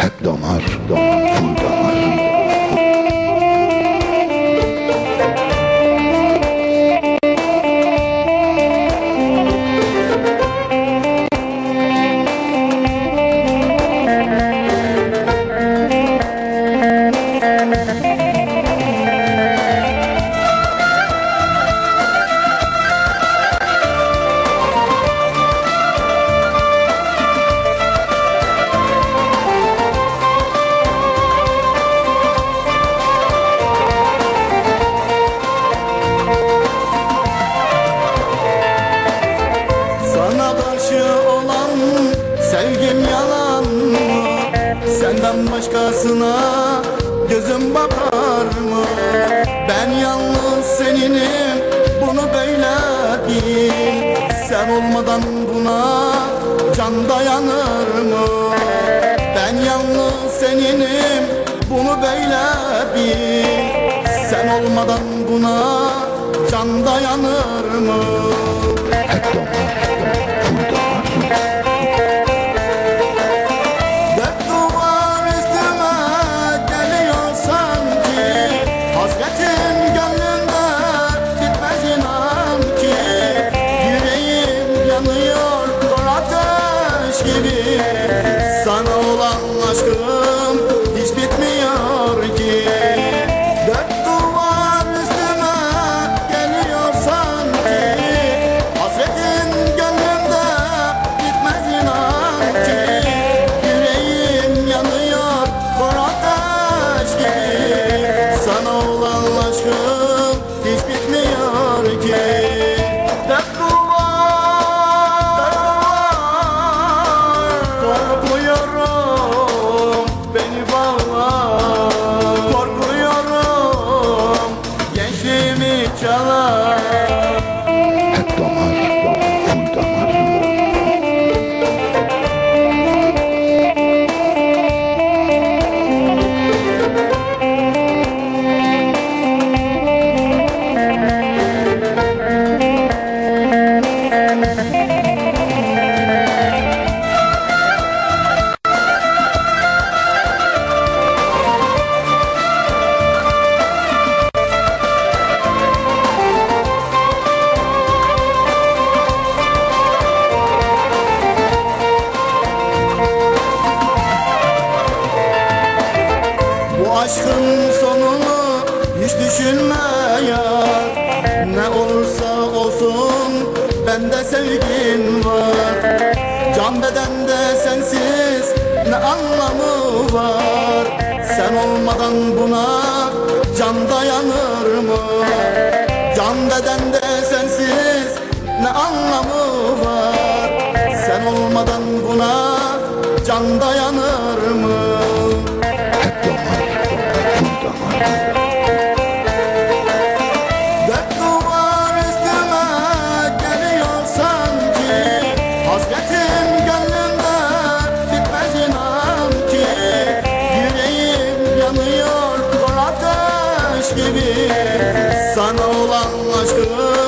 Hep damar, damar, full damar. Yalan mı? Senden başkasına gözüm bakar mı? Ben yalnız seninim bunu böyle bil Sen olmadan buna can dayanır mı? Ben yalnız seninim bunu böyle bil Sen olmadan buna can dayanır mı? Hep gençliğimi çalar Aşkın sonunu hiç düşünme yar. Ne olursa olsun bende sevgin var. Can bedende sensiz ne anlamı var? Sen olmadan buna can dayanır mı? Can bedende sensiz ne anlamı var? Sen olmadan buna can dayanır yanıyor kor ateş Sana olan aşkım